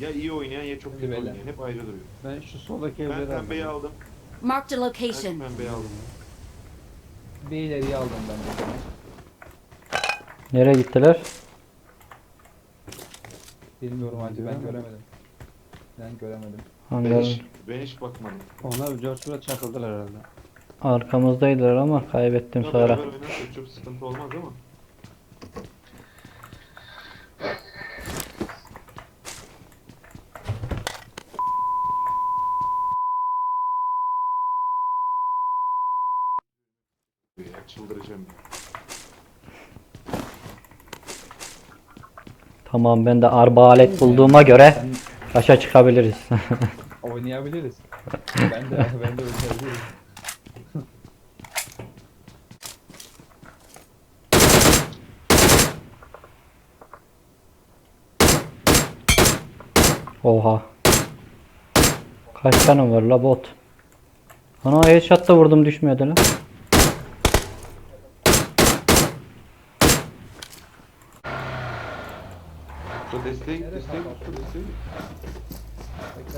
Ya iyi oynayan ya çok kötü Beyler. oynayan. Hep ayrı duruyor. Ben şu soldaki Ben evleri pembeyi aldım. aldım. Marked a Ben location. pembeyi aldım. Bir ileriye aldım ben de. Nereye gittiler? Bilmiyorum hacı ben göremedim. Ben göremedim. Ben Hangar hiç, ben hiç bakmadım. Onlar George'la çakıldılar herhalde. arkamızdaydılar ama kaybettim Ya sonra. beraber oynarsak çok sıkıntı olmaz ama. Ya çıldıracağım. Tamam ben de arbalet bulduğuma göre başa çıkabiliriz. Oynayabiliriz. ben de ben de oynayabilirim. Oha. Kaç tane var la bot? Ana headshot da vurdum düşmüyordu lan.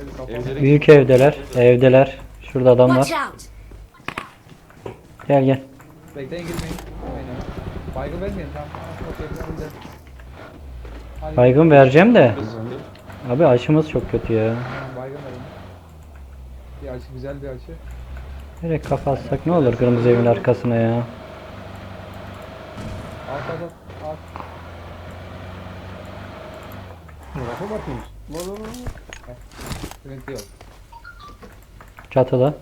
Bir kafa. Evlere Büyük evdeler. Evdeler. Şurada adam Watch var. out! Gel gel. Bekleyin girmeyin. Girmeyin. Baygı vermeyin tamam. Okey ben de. Hadi. Baygın vereceğim de. Abi açımız çok kötü ya. Tamam, Baygın verin. Bir açı güzel bir açı. Nereye kafa atsak ne olur kırmızı evin arkasına ya. Alt. Rafa bakayım. Vur vur. Sıkıntı yok. Çatıda.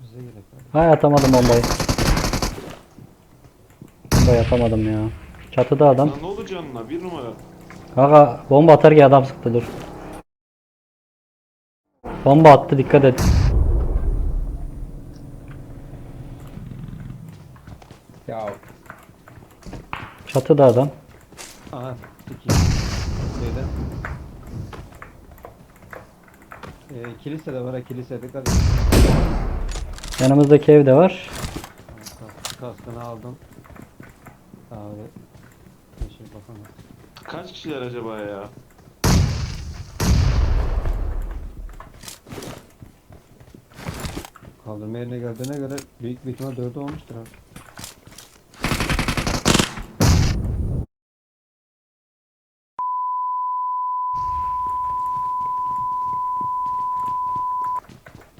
Bize gerek var. Hay atamadım bombayı. Bombayı atamadım ya. Çatıda adam. Lan ne oldu canına? Bir numara. Kanka bomba atar ki adam sıktı dur. Bomba attı dikkat et. Ya Çatıda adam. Aha. İki. Şeyde. Ee, kilise de var ha kilise dikkat et. Yanımızdaki evde var. Kas- Kaskını aldım. Abi. Yeşil bakalım. Kaç kişiler acaba ya? Kaldırma yerine geldiğine göre büyük bir ihtimal dördü olmuştur abi.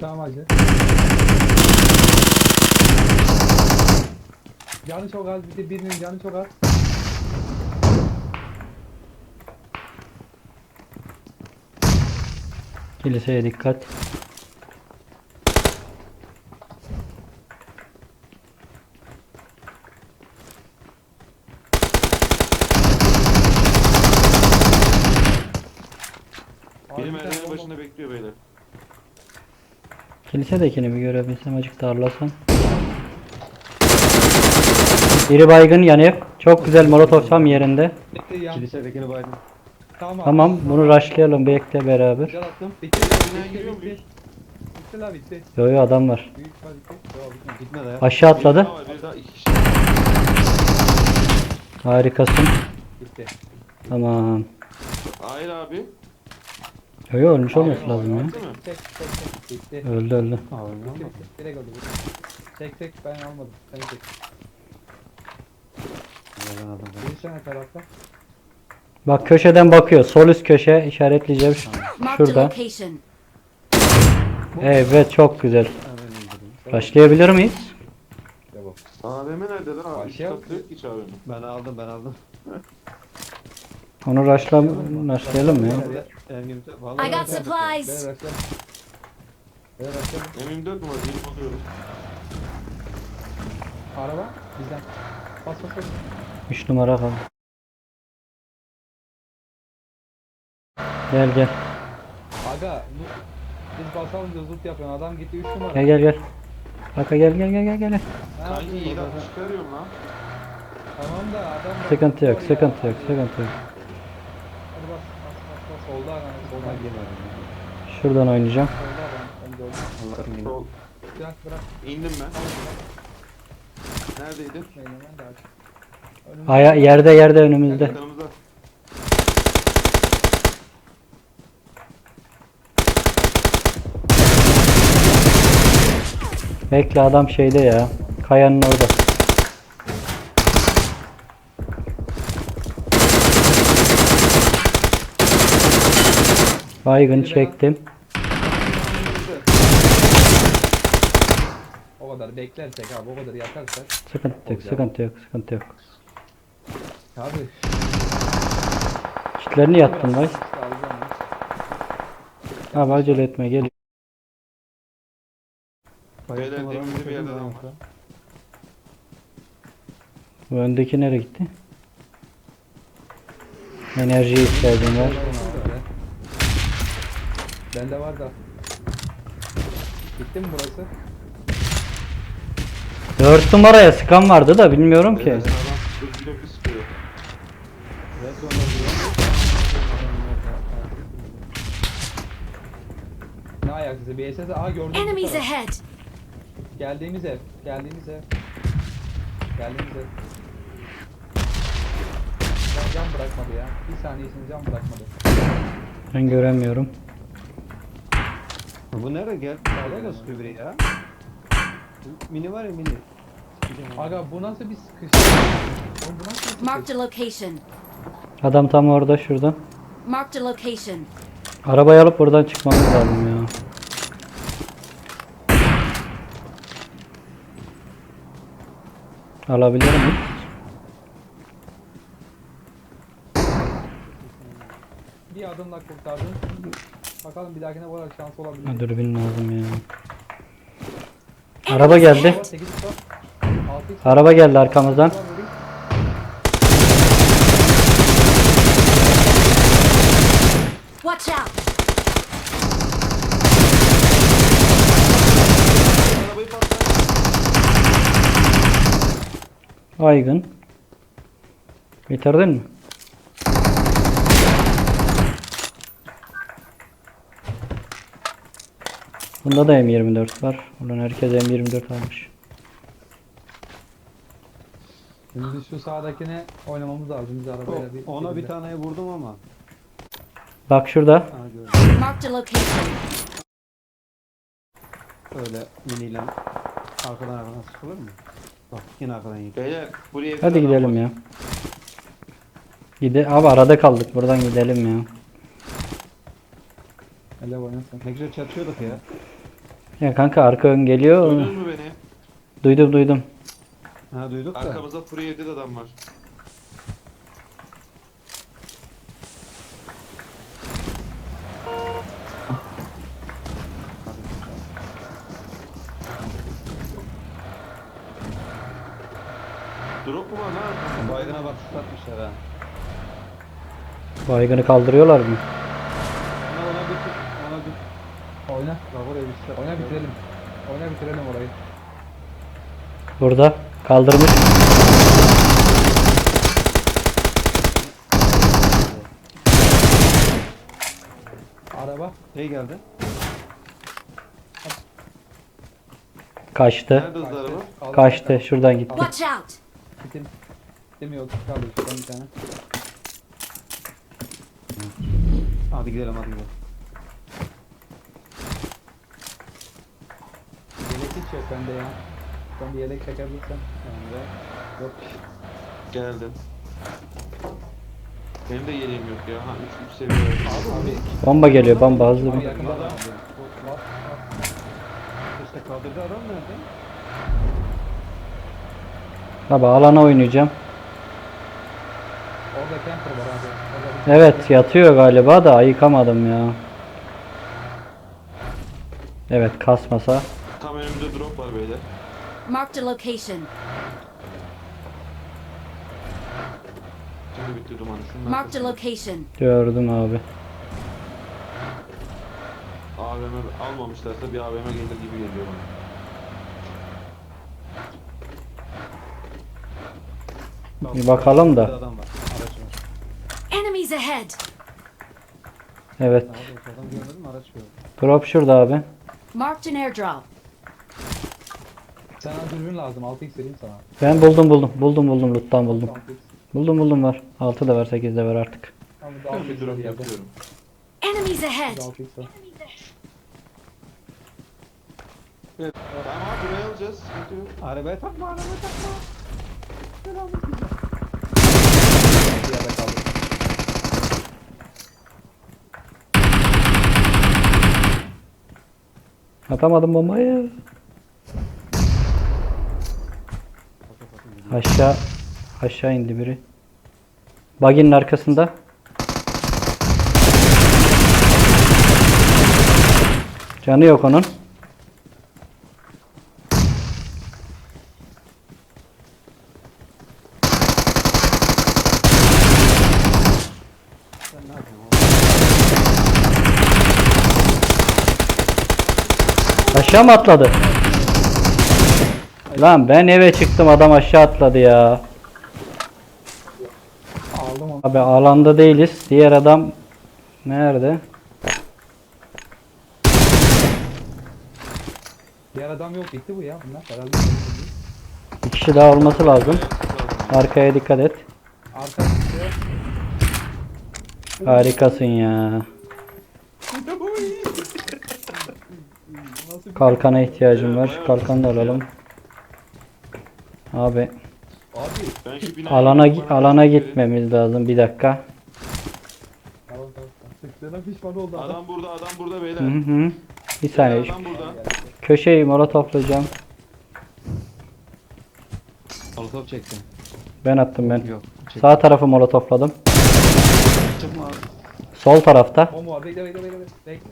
Tamam hacı. Canı çok az bir de birinin canı çok az. Kiliseye dikkat. Biri Abi, bir tane merdivenin bomba- başında bekliyor beyler. Kilisedekini bir görebilsem acık darlasam. Biri baygın yanıyor. Çok güzel molotov tam yerinde. Ya. Kilisedekini baydım. Tamam. Tamam bunu rushlayalım bekle beraber. Güzel attım. Bitti. la bitti. Yo yo adam var. Büyük var bitti. Yo, bitmedi. Gitme de ya. Aşağı atladı. var, bir daha iki kişi. Harikasın. Bitti. Tamam. Hayır abi. Yo yo ölmüş olması lazım ya. Çek çek çek. Bitti. Öldü öldü. Bitti bitti. Direkt oldu. bitti. Çek çek ben almadım. Sen çek. Bir sene tarafta. Bak köşeden bakıyor. Sol üst köşe işaretleyeceğim. Şu- Marked a Şurada. location. Evet çok güzel. Başlayabilir miyiz? AVM nerede lan abi? Başlayalım. yok ki hiç AVM. Ben aldım ben aldım. Onu rushla, rushlayalım ya. I vallahi got supplies. Ben rastladım. Ben rastladım. M24 numara değil alıyorum. Araba bizden. Bas bas bas. 3 numara kaldı. Gel gel. Aga bu, biz basalım diye zıt yapıyorsun. Adam gitti 3 numara. Gel gel gel. Baka gel gel gel gel gel. Kanki iyi laf çıkarıyorum lan. Tamam da adam bak- Sıkıntı yok, Var sıkıntı yok, sıkıntı yok. Şuradan oynayacağım. Solda adam. İndim ben. Neredeydin? Meylemen Aya yerde yerde önümüzde. Bekle adam şeyde ya. Kayanın orada. Baygın çektim. O kadar beklersek abi o kadar yatarsak. Sıkıntı yok, sıkıntı yok, sıkıntı yok. Abi. Çitlerini yattın biraz lan. Abi acele etme gel. Beyler, adam bir yerde adam var. Bu öndeki nereye gitti? Enerjiye ihtiyacım var. Bende var da. Bitti mi burası? 4 numaraya sıkan vardı da bilmiyorum ki. Sıkıyor. Red duruyor. Ne ayak izi? BSS. Aa gördüm. Enemies ahead! Geldiğimiz ev. Geldiğimiz ev. Geldiğimiz ev. Can, can bırakmadı ya. Bir saniyesini can bırakmadı. Ben göremiyorum. Bu nerede gel? Sağda da sıkıyor biri ya. Mini var ya mini. Aga bu nasıl bir sıkış? Oğlum bu nasıl bir Marked sıkış? a location. Adam tam orada şurada. Marked a location. Arabayı alıp buradan çıkmamız lazım ya. Alabilir miyim? Bir adımla kurtardın. Bakalım bir dahakine bu kadar şans olabilir. Ha, Dürbün lazım ya. Araba geldi. 8 stop. 6 Araba geldi arkamızdan. Watch out! Arabayı patlat. Baygın. Bitirdin mi? Bunda da M24 var. Ulan herkes M24 almış. Şimdi şu sağdakine oynamamız lazım. Biz arabayla bir Ona bir şekilde. tane vurdum ama. Bak şurada. Ha gördüm. Marked a location. Öyle miniyle arkadan arkadan sıkılır mı? Bak yine arkadan yiyor. Beyler buraya Hadi gidelim ya. Gide abi arada kaldık. Buradan gidelim ya. Hele oynasın. Ne güzel çatışıyorduk ya. Ya kanka arka ön geliyor. Duydunuz mu beni? Duydum duydum. Ha duyduk da. Arkamızda Fury evde de adam var. Drop mu var lan? Baygına bak tutlatmışlar ha. Baygını kaldırıyorlar mı? Ona ona bir tut. Ona bir Oyna. Bak oraya bir şey. Oyna bitirelim. Oyna bitirelim orayı. Burada. Kaldırmış. Araba. Şey geldi. Kaçtı. Nerede hızlı araba? Kaldı. Kaçtı. Şuradan gitti. Watch out! Bitim. Demiyor. Kaldı şuradan bir tane. Hadi gidelim hadi gidelim. Yelek hiç yok bende ya. Ben bir yelek çekebilirsem. Yani de Yok. Geldim. Benim de yeleğim yok ya. Ha 3 3 seviye. Abi. Bomba geliyor. Bomba hızlı Abi bir. işte kaldırdı adam nerede? Abi alana oynayacağım. Orada camper var abi. Orada Evet yatıyor galiba da ayıkamadım ya. Evet kasmasa. Drop var beyler. Marked a location. Şimdi bitti duman. Şunun Marked a arkasında. location. Gördüm abi. AVM almamışlarsa bir AVM gelir gibi geliyor bana. Bir bakalım da. adam var. Araç var. Enemies ahead! Evet. Abi adam görmedim mi? araç gördüm. Drop şurada abi. Marked an airdrop. Sana dürbün lazım. 6x vereyim sana. Ben buldum buldum. Buldum buldum loot'tan buldum. 6x. Buldum buldum var. 6 da var 8 de var artık. 6x bir var drop yerde. yapıyorum. Enemies ahead! 6x var. Evet. Tamam abi burayı alacağız. Sıkıntı yok. Arabaya takma arabaya takma. Bir yerde kaldım. Atamadım bombayı. Aşağı aşağı indi biri. Buggy'nin arkasında. Canı yok onun. Aşağı mı atladı? Lan ben eve çıktım adam aşağı atladı ya. Aldım onu. Abi alanda değiliz. Diğer adam nerede? Diğer adam yok gitti bu ya bunlar. Herhalde. Bir kişi daha olması lazım. Arkaya dikkat et. Arka gitti. Harikasın ya. Kalkana ihtiyacım var. Kalkan da alalım. Abi Abi. Ben şu binaya alana alana gitmemiz lazım bir dakika. Tamam tamam. Sıktığına pişman oldu adam. Adam burada, adam burada Hı beyler. hı. Bir saniye. Adam burada. Köşeyi mola toplayacağım. Molotov çektim. Ben attım ben. Yok. Çek. Sağ tarafı mola topladım. Çıkma abi. Sol tarafta. O mu var? Bekle bekle bekle. Bekle.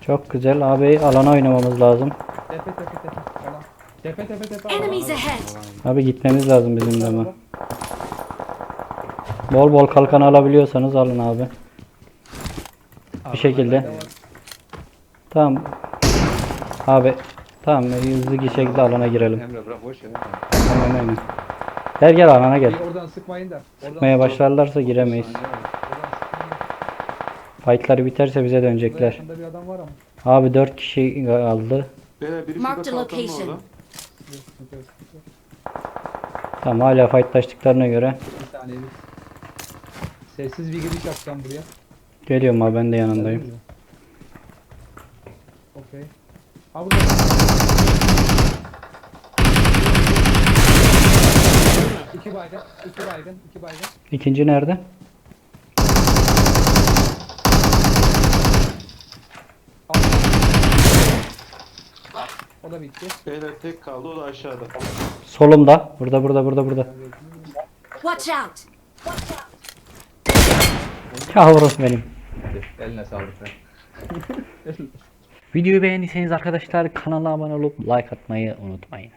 Çok güzel. Abi alana oynamamız lazım. Tepe tepe tepe. Falan. Tepe tepe tepe. Enemies ahead! Abi gitmemiz lazım bizim de ama. Bol bol kalkan alabiliyorsanız alın abi. Bir şekilde. Tamam. Abi. Tamam hızlı bir şekilde alana girelim. Emre bırak boş ver. Tamam aynen. Gel gel alana gel. Oradan sıkmayın da. Oradan Gitmeye başlarlarsa giremeyiz. Fightları biterse bize dönecekler. yakında bir adam var ama. Abi 4 kişi kaldı. Beyler biri Marked şurada a kalkan mı location. orada? Tamam hala fightlaştıklarına göre. Bir. Sessiz bir giriş yapacağım buraya. Geliyorum abi ben de yanındayım. Okey. Ha burada. İki baygın, iki baygın, iki baygın. İkinci nerede? O da bitti. Beyler tek kaldı, o da aşağıda. Solumda. Burada burada burada burada. Watch out! Yavrum benim. Eline sağlık. Videoyu beğendiyseniz arkadaşlar kanala abone olup like atmayı unutmayın.